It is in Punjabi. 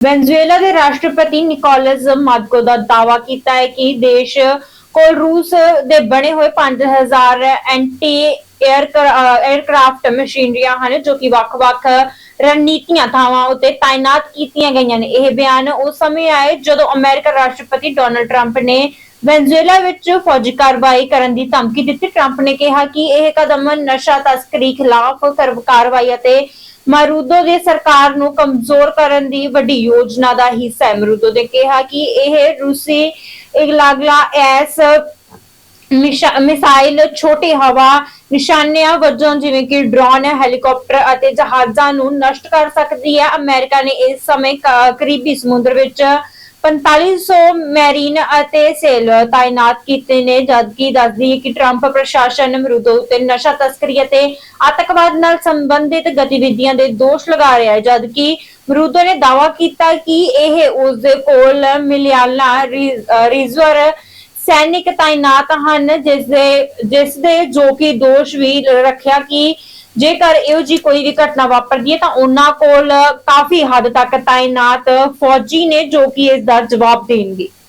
ਵੈਨਜ਼ੂਏਲਾ ਦੇ ਰਾਸ਼ਟਰਪਤੀ ਨਿਕੋਲਸ ਮਾਦੁਰੋ ਦਾ ਦਾਅਵਾ ਕੀਤਾ ਹੈ ਕਿ ਦੇਸ਼ ਕੋਲ ਰੂਸ ਦੇ ਬਣੇ ਹੋਏ 5000 ਐਂਟੀ 에ਅਰਕ੍ਰਾਫਟ ਮਸ਼ੀਨਰੀਆਂ ਹਨ, ਜੋ ਕਿ ਵੱਖ-ਵੱਖ ਰਣਨੀਤੀਆਂ ਥਾਵਾਂ ਉੱਤੇ ਤਾਇਨਾਤ ਕੀਤੀਆਂ ਗਈਆਂ ਨੇ। ਇਹ ਬਿਆਨ ਉਸ ਸਮੇਂ ਆਏ ਜਦੋਂ ਅਮਰੀਕਾ ਰਾਸ਼ਟਰਪਤੀ ਡੋਨਲਡ ਟਰੰਪ ਨੇ ਵੈਨਜ਼ੂਏਲਾ ਵਿੱਚ ਫੌਜੀ ਕਾਰਵਾਈ ਕਰਨ ਦੀ ਧਮਕੀ ਦਿੱਤੀ। ਟਰੰਪ ਨੇ ਕਿਹਾ ਕਿ ਇਹ ਕਦਮ ਨਸ਼ਾ ਤਸਕਰੀ ਖਿਲਾਫ ਕਰ- ਕਾਰਵਾਈ ਅਤੇ ਮਾਰੂਦੋ ਦੀ ਸਰਕਾਰ ਨੂੰ ਕਮਜ਼ੋਰ ਕਰਨ ਦੀ ਵੱਡੀ ਯੋਜਨਾ ਦਾ ਹਿੱਸਾ ਹੈ। ਮਾਰੂਦੋ ਨੇ ਕਿਹਾ ਕਿ ਇਹ ਰੂਸੀ ਇਗਲਾਗਲਾ ਐਸ ਮਿਸਾਈਲ ਛੋਟੇ ਹਵਾ ਨਿਸ਼ਾਨਿਆਂ ਵਜੋਂ ਜਿਵੇਂ ਕਿ ਡਰੋਨ, ਹੈਲੀਕਾਪਟਰ ਅਤੇ ਜਹਾਜ਼ਾਂ ਨੂੰ ਨਸ਼ਟ ਕਰ ਸਕਦੀ ਹੈ। ਅਮਰੀਕਾ ਨੇ ਇਸ ਸਮੇਂ ਕਰੀਬੀ ਸਮੁੰਦਰ ਵਿੱਚ 4500 ਮੈਰੀਨ ਅਤੇ ਸੇਲ ਤਾਇਨਾਤ ਕੀਤੇ ਨੇ, ਜਦਕਿ ਦੱਸਦੀ ਹੈ ਕਿ ਟਰੰਪ ਪ੍ਰਸ਼ਾਸਨ ਅਮਰੂਦੋ ਉੱਤੇ ਨਸ਼ਾ ਤਸਕਰੀ ਅਤੇ ਆਤੰਕਵਾਦ ਨਾਲ ਸੰਬੰਧਿਤ ਗਤੀਵਿਧੀਆਂ ਦੇ ਦੋਸ਼ ਲਗਾ ਰਿਹਾ ਹੈ, ਜਦਕਿ ਮਰੂਦੋ ਨੇ ਦਾਅਵਾ ਕੀਤਾ ਕਿ ਇਹ ਉਸ ਦੇ ਕੋਲ ਮਿਲਿਆਲਾ ਰਿਜ਼ਰਵ ਸੈਨਿਕ ਤਾਇਨਾਤ ਹਨ, ਜਿਸ ਦੇ ਜਿਸ ਦੇ ਜੋ ਕਿ ਦੋਸ਼ ਵੀ ਰੱਖਿਆ ਕਿ ਜੇਕਰ ਇਹੋ ਜੀ ਕੋਈ ਵੀ ਘਟਨਾ ਵਾਪਰਦੀ ਹੈ, ਤਾਂ ਉਹਨਾਂ ਕੋਲ ਕਾਫੀ ਹੱਦ ਤੱਕ ਤਾਇਨਾਤ ਫੌਜੀ ਨੇ ਜੋ ਕਿ ਇਸ ਦਾ ਜਵਾਬ ਦੇਣਗੇ।